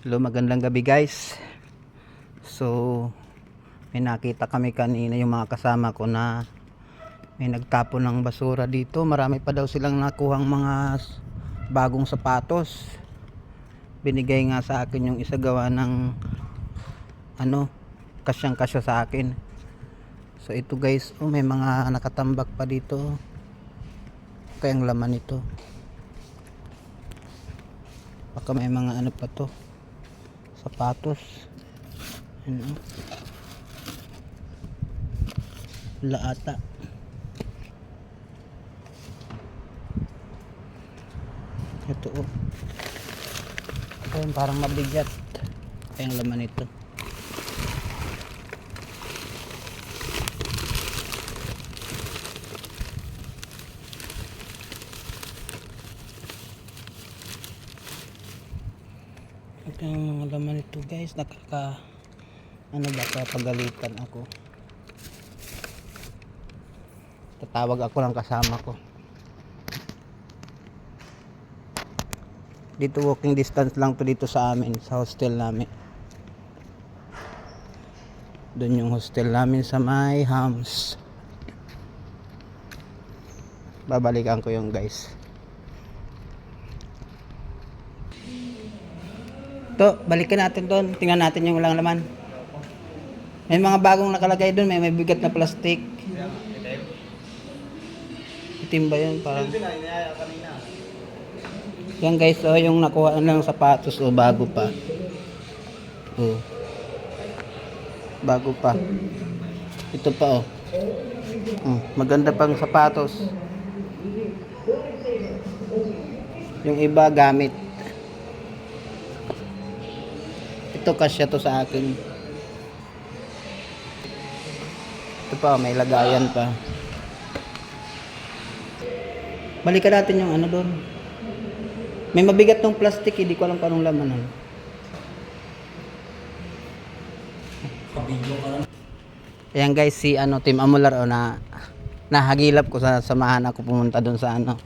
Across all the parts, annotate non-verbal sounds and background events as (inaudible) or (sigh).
Hello, magandang gabi guys. So, may nakita kami kanina yung mga kasama ko na may nagtapon ng basura dito. Marami pa daw silang nakuhang mga bagong sapatos. Binigay nga sa akin yung isa gawa ng ano, kasyang kasya sa akin. So ito guys, oh, may mga nakatambak pa dito. Kayang laman ito. Baka may mga ano pa to. Sapatos. Ano? Wala ata. Ito oh. Ayun, parang mabigat. Kayang laman ito. Yung mga laman ito guys. Nakaka... Ano ba? Kapagalitan ako. Tatawag ako ng kasama ko. Dito walking distance lang to dito sa amin. Sa hostel namin. Doon yung hostel namin sa may hams. Babalikan ko yung guys. To, balikan natin doon. Tingnan natin yung walang laman. May mga bagong nakalagay doon. May, may bigat na plastic. Itim ba yun? Parang... Yan guys, oh, yung nakuha ng sapatos, oh, bago pa. Oh. Bago pa. Ito pa, oh. Oh, maganda pang sapatos. Yung iba gamit. Ito kasya to sa akin. Ito pa, may lagayan pa. Balikan natin yung ano doon. May mabigat tong plastic, hindi ko alam paano laman nun. Ayan guys, si ano, Team Amular o na nahagilap ko sa samahan ako pumunta doon sa ano.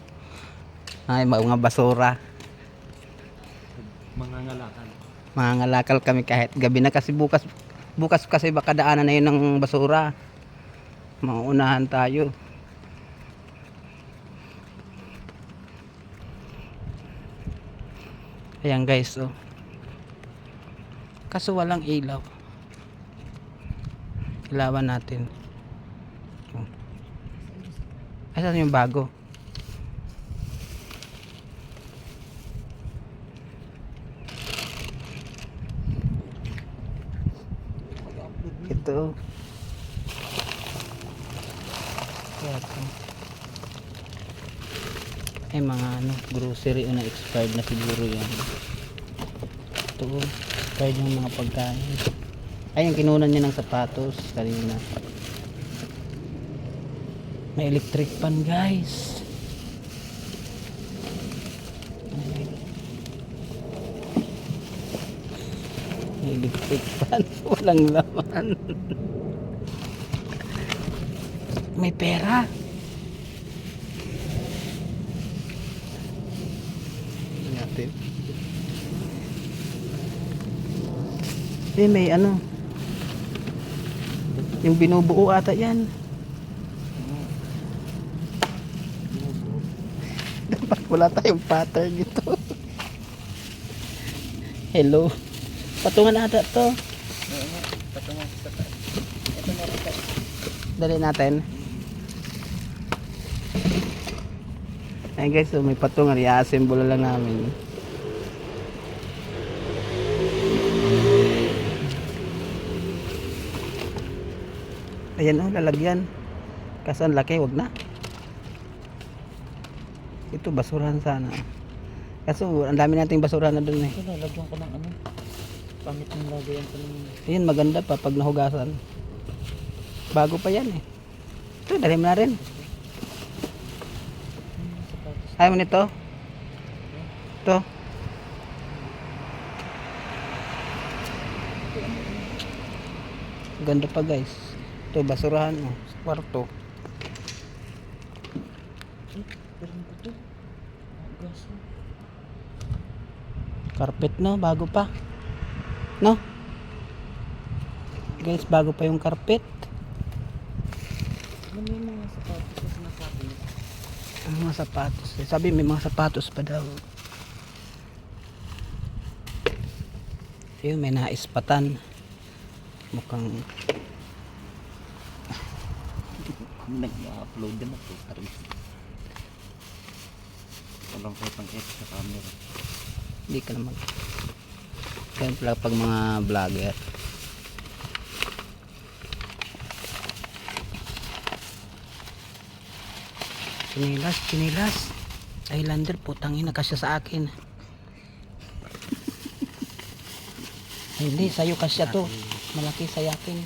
Ay, mga basura. Mga ngalakan. Mga ngalakal kami kahit gabi na kasi bukas bukas kasi baka daanan na yun ng basura. Mauunahan tayo. Ayan guys, oh. Kaso walang ilaw. Ilawan natin. Oh. Asan yung bago? Ito. Kaya ito. Ay mga ano, grocery na expired na siguro yan. Ito, expired yung mga pagkain. Ay, yung kinunan niya ng sapatos kanina. May electric pan guys. May electric pan. (laughs) Walang laman. May pera. Natin. Eh, may ano. Yung binubuo ata yan. Dapat wala tayong pattern dito. Hello. Patungan ata to. Dali natin. Ayun guys, so may patungan. I-assemble lang namin. Ayan oh, lalagyan. Kaso ang laki, wag na. Ito, basurahan sana. Kaso, ang dami nating basurahan na dun eh. Ito, lalagyan ko ng ano. Pangit ng lagayan ko ng Ayan, maganda pa pag nahugasan. Bago pa yan eh. Ito, dali mo na rin. Ayaw mo nito? Ito. Ganda pa guys. Ito, basurahan mo. Sa kwarto. Carpet no, bago pa. No? Guys, bago pa yung carpet. Ano may mga sapatos na niya? Ang mga sapatos. eh. Sabi may mga sapatos pa daw. Ayun, may naispatan. Mukhang nag-upload din ako, taris. Walang pang extra camera. hindi ka naman. Kaya pala pag mga vlogger. Chinilas, chinilas. Islander, putang ina kasya sa akin. (laughs) Hindi, sa'yo kasya to. Malaki sa akin.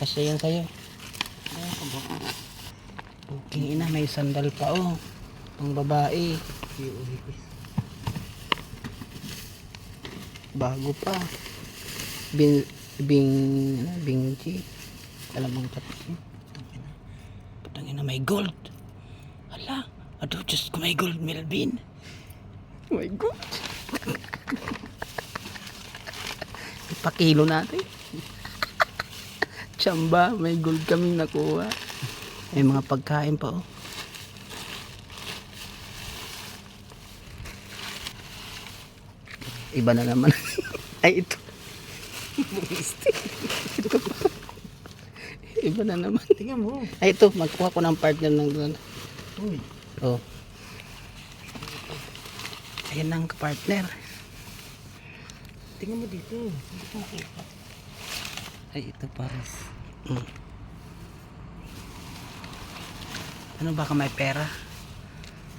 Kasya yan sa'yo. Puking ina, may sandal pa oh. Pang babae. Bago pa. Bin, bing, ano, bingji. Alam mong tatlo. Putang ina, may gold. Hala, ado, Diyos ko may gold, Melvin. Oh my God. Ipakilo natin. Tsamba, may gold kaming nakuha. May mga pagkain pa oh. Iba na naman. (laughs) Ay, ito. ito. Iba na naman. Tingnan mo. Ay, ito. Magkuha ko ng partner ng doon. Uy. Oh. Ayan ang partner. Tingnan mo dito. Ay, ito pares. Mm. Ano baka may pera?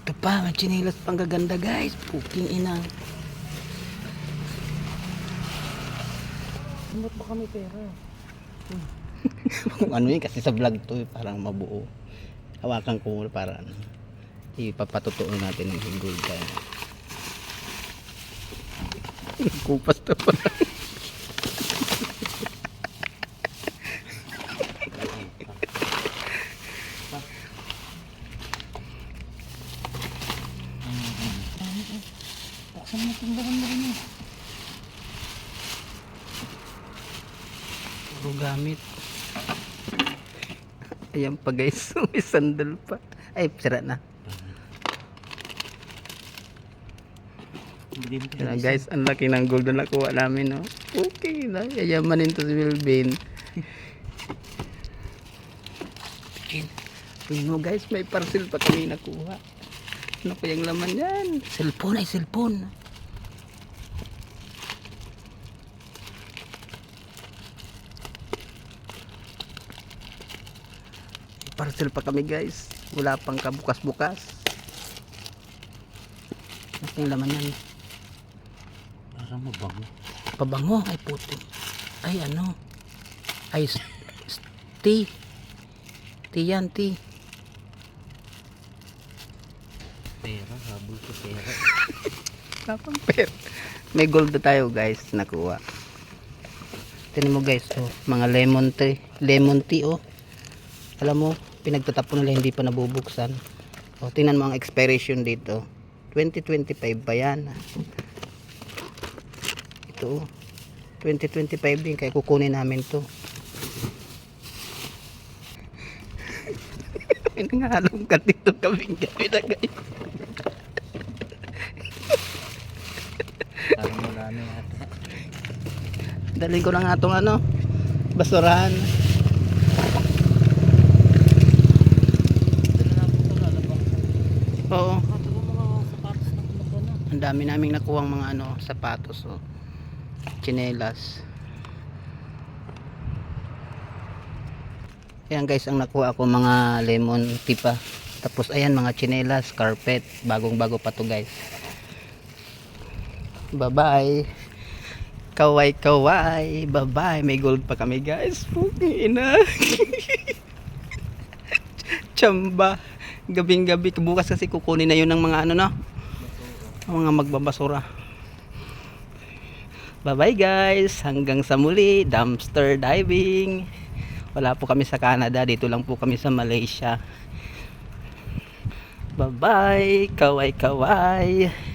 Ito pa, may chinilas pang gaganda guys. Puking inang. Ano ba kami pera? Kung (laughs) ano yun kasi sa vlog to eh, parang mabuo. Hawakan ko para ano. Ipapatutuo natin ng gold tayo. Kupas to pa. Buksan mo tindahan mo rin eh. Puro gamit. Ayan pa guys, (laughs) may sandal pa. Ay, sira na. Hindi mo Yan guys, ang laki ng gold na nakuha namin, no? Okay na, yayamanin to si Wilbin. Uy mo guys, may parcel pa kami nakuha. Ano pa yung laman yan? Cellphone ay cellphone. May Parcel pa kami guys. Wala pang kabukas-bukas. Pa yung laman yan? Parang mabango. Pabango ay puti. Ay ano? Ay tea. Tea yan, tea. Pera, habol ko pera. (laughs) Kapang per. May gold tayo guys, nakuha. Tingnan mo guys, oh, mga lemon tea, lemon tea oh. Alam mo, pinagtatapon nila hindi pa nabubuksan. Oh, tingnan mo ang expiration dito. 2025 pa yan. Ito oh. 2025 din kaya kukunin namin to. (laughs) Pinangalong ka dito kaming gabi na yata. Dalhin ko na nga itong ano, basurahan. Dala na po ito, lalabang. Oo. Ang dami naming nakuhang mga ano, sapatos. Oh. Chinelas. Ayan guys, ang nakuha ko mga lemon tipa. Tapos ayan mga chinelas, carpet. Bagong bago pa to guys. Bye-bye. Kaway kaway. Bye-bye. May gold pa kami guys. Puking ina. (laughs) Chamba. Gabing gabi. Bukas kasi kukunin na yun ng mga ano no. Ang mga magbabasura. Bye-bye guys. Hanggang sa muli. Dumpster diving. Wala po kami sa Canada. Dito lang po kami sa Malaysia. Bye-bye. Kaway-kaway.